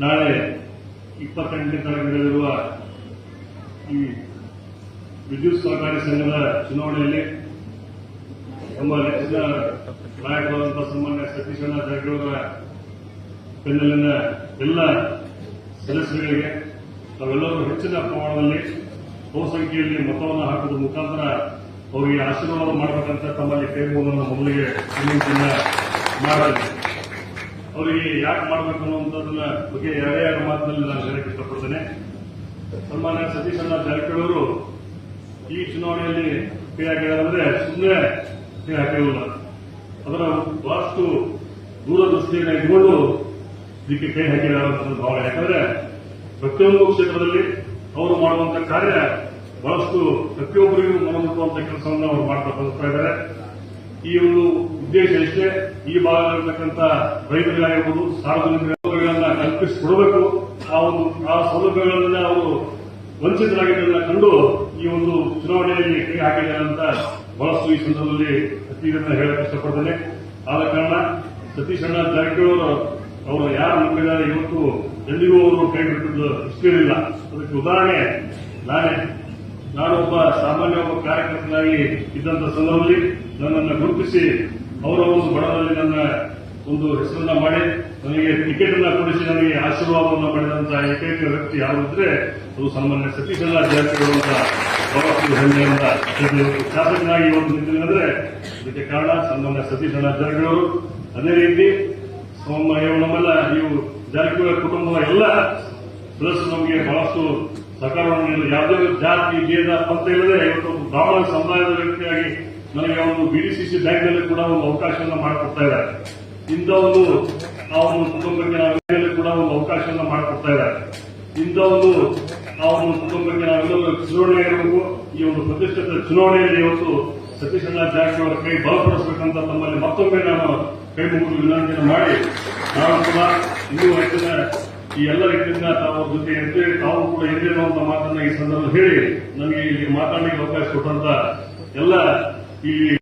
ನಾಳೆ ಇಪ್ಪತ್ತೆಂಟನೇ ತಾರೀಕು ನಡೆದಿರುವ ಈ ವಿದ್ಯುತ್ ಸಹಕಾರಿ ಸಂಘದ ಚುನಾವಣೆಯಲ್ಲಿ ನಮ್ಮ ನೆಚ್ಚಿನ ನಾಯಕರಾದಂತಹ ಸನ್ಮಾನ್ಯ ಸತೀಶಣ್ಣ ಜಾರಕಿಹೊಳಿ ಬೆನ್ನಲ್ಲಿನ ಎಲ್ಲ ಸದಸ್ಯರಿಗೆ ತಾವೆಲ್ಲರೂ ಹೆಚ್ಚಿನ ಪ್ರಮಾಣದಲ್ಲಿ ಬಹುಸಂಖ್ಯೆಯಲ್ಲಿ ಮತವನ್ನು ಹಾಕುವ ಮುಖಾಂತರ ಅವರಿಗೆ ಆಶೀರ್ವಾದ ಮಾಡಬೇಕಂತ ತಮ್ಮಲ್ಲಿ ಕೈ ಮುಗಿದನ್ನು ಮೊದಲಿಗೆ ಮಾಡಲಿದೆ ಅವರಿಗೆ ಯಾಕೆ ಮಾಡಬೇಕು ಅನ್ನುವಂಥದ್ದನ್ನ ಬಗ್ಗೆ ಎರಡೇ ಎರಡು ಮಾತಿನಲ್ಲಿ ನಾನು ಹೇಳಕ್ಕೆ ಇಷ್ಟಪಡ್ತೇನೆ. ಸನ್ಮಾನ್ಯ ಸತೀಶ್ ಅಣ್ಣ ಜಾರಕಿಹೊಳಿ ಅವರು ಈ ಚುನಾವಣೆಯಲ್ಲಿ ಕೈ ಹಾಕಿದಾರಂದ್ರೆ ಸುಮ್ಮನೆ ಕೈ ಹಾಕಿರಲಿಲ್ಲ ಅದರ ಬಹಳಷ್ಟು ದೂರದೃಷ್ಟಿಯನ್ನು ಇಟ್ಕೊಂಡು ಇದಕ್ಕೆ ಕೈ ಹಾಕಿದ್ದಾರೆ ಅಂತ ಭಾವನೆ. ಯಾಕಂದ್ರೆ ಪ್ರತಿಯೊಂದು ಕ್ಷೇತ್ರದಲ್ಲಿ ಅವರು ಮಾಡುವಂತ ಕಾರ್ಯ ಬಹಳಷ್ಟು ಪ್ರತಿಯೊಬ್ಬರಿಗೂ ಮನಮುಟ್ಟುವಂತ ಕೆಲಸವನ್ನು ಅವರು ಮಾಡ್ತಾ ಇದ್ದಾರೆ. ಈ ಒಂದು ಉದ್ದೇಶ ಎಷ್ಟೇ ಈ ಭಾಗದಲ್ಲಿರ್ತಕ್ಕಂಥ ರೈತರಿಗಾಗಿರ್ಬೋದು, ಸಾರ್ವಜನಿಕ ಸೌಲಭ್ಯಗಳನ್ನ ಕಲ್ಪಿಸಿಕೊಡಬೇಕು. ಆ ಒಂದು, ಆ ಸೌಲಭ್ಯಗಳನ್ನ ಅವರು ವಂಚಿತರಾಗಿದ್ದನ್ನ ಕಂಡು ಈ ಒಂದು ಚುನಾವಣೆಯಲ್ಲಿ ಕೈ ಹಾಕಿದ್ದಾರೆ ಅಂತ ಬಹಳಷ್ಟು ಈ ಸಂದರ್ಭದಲ್ಲಿ ಸತೀಶನ್ನ ಹೇಳಕ್ ಇಷ್ಟಪಡ್ತೇನೆ. ಆದ ಕಾರಣ ಸತೀಶ್ ಅಣ್ಣ ಜಾರಕಿಹೊಳಿ ಅವರು ಯಾರು ನಂಬಿದ್ದಾರೆ ಇವತ್ತು ಎಂದಿಗೂ ಅವರು ಕೈ ಬಿಟ್ಟಿದ್ದು ಇಷ್ಟಿರಲಿಲ್ಲ ಅದಕ್ಕೆ ಉದಾಹರಣೆ, ನಾನೇ, ನಾನೊಬ್ಬ ಸಾಮಾನ್ಯ ಒಬ್ಬ ಕಾರ್ಯಕರ್ತನಾಗಿ ಇದ್ದಂತ ಸಂದರ್ಭದಲ್ಲಿ ನನ್ನನ್ನು ಗುರುತಿಸಿ ಅವರ ಒಂದು ಬಡದಲ್ಲಿ ನನ್ನ ಒಂದು ಹೆಸರನ್ನ ಮಾಡಿ, ನನಗೆ ಟಿಕೆಟ್ ಅನ್ನ ಕೊಡಿಸಿ, ನನಗೆ ಆಶೀರ್ವಾದವನ್ನು ಪಡೆದಂತಹ ಏಕೈಕ ವ್ಯಕ್ತಿ ಯಾರು ಇದ್ರೆ, ಅದು ಸಾಮಾನ್ಯ ಸತೀಶಣ್ಣ ಜಾತಿಗಳು ಅಂತ ಶಾಸಕನಾಗಿ ಇವತ್ತು ನಿಂತಿದ್ರೆ ಅಂದ್ರೆ ಇದಕ್ಕೆ ಕಾರಣ ಸನ್ಮಾನ್ಯ ಸತೀಶಣ್ಣ ಜಾರಕಿಹೊಳಿ ಅವರು ಅದೇ ರೀತಿ ನಮ್ಮೆಲ್ಲ, ನೀವು ಜಾರಕಿಹೊಳಿ ಕುಟುಂಬದ ಎಲ್ಲ ಪ್ಲಸ್ ನಮಗೆ ಬಹಳಷ್ಟು ಸಹಕಾರವನ್ನು ಯಾವುದೇ ಜಾತಿ, ಭೇದ ಅಂತ ಇಲ್ಲದೆ ಇವತ್ತು ಒಂದು ಬ್ರಾಹ್ಮಣ ಸಮುದಾಯದ ವ್ಯಕ್ತಿಯಾಗಿ ನನಗೆ ಒಂದು ಬಿಡಿಸಿಸಿ ಬ್ಯಾಂಕ್ನಲ್ಲಿ ಕೂಡ ಒಂದು ಅವಕಾಶವನ್ನು ಮಾಡಿಕೊಡ್ತಾ ಇದ್ದಾರೆ ಇಂಥ ಒಂದು ಆ ಒಂದು ಕುಟುಂಬಕ್ಕೆ ನಾವೆಲ್ಲರೂ ಕೂಡ ಒಂದು ಅವಕಾಶವನ್ನು ಮಾಡಿಕೊಡ್ತಾ ಇದ್ದಾರೆ ಇಂಥ ಒಂದು ಆ ಒಂದು ಕುಟುಂಬಕ್ಕೆ ನಾವೆಲ್ಲರೂ ಚುನಾವಣೆ ಇರಬೇಕು ಈ ಒಂದು ಪ್ರತಿಷ್ಠಿತ ಚುನಾವಣೆಯಲ್ಲಿ ಇವತ್ತು ಸತೀಶ್ ಜಾರಕಿಹೊಳಿ ಅವರ ಕೈ ಬಲಪಡಿಸಬೇಕಂತ ತಮ್ಮಲ್ಲಿ ಮತ್ತೊಮ್ಮೆ ನಾನು ಕೈ ಮುಗಿದು ವಿನಂತಿಯನ್ನು ಮಾಡಿ, ನಾನು ಕೂಡ ಇನ್ನೂ ಹೆಚ್ಚಿನ ಈ ಎಲ್ಲ ರೀತಿಯಿಂದ ತಾವು ಜೊತೆ ಎಂದು ತಾವು ಕೂಡ ಎಂದೇನೋ ಅಂತ ಮಾತನ್ನ ಈ ಸಂದರ್ಭದಲ್ಲಿ ಹೇಳಿ, ನನಗೆ ಇಲ್ಲಿ ಮಾತಾಡಲಿಕ್ಕೆ ಅವಕಾಶ ಕೊಟ್ಟಂತ ಎಲ್ಲ ಈ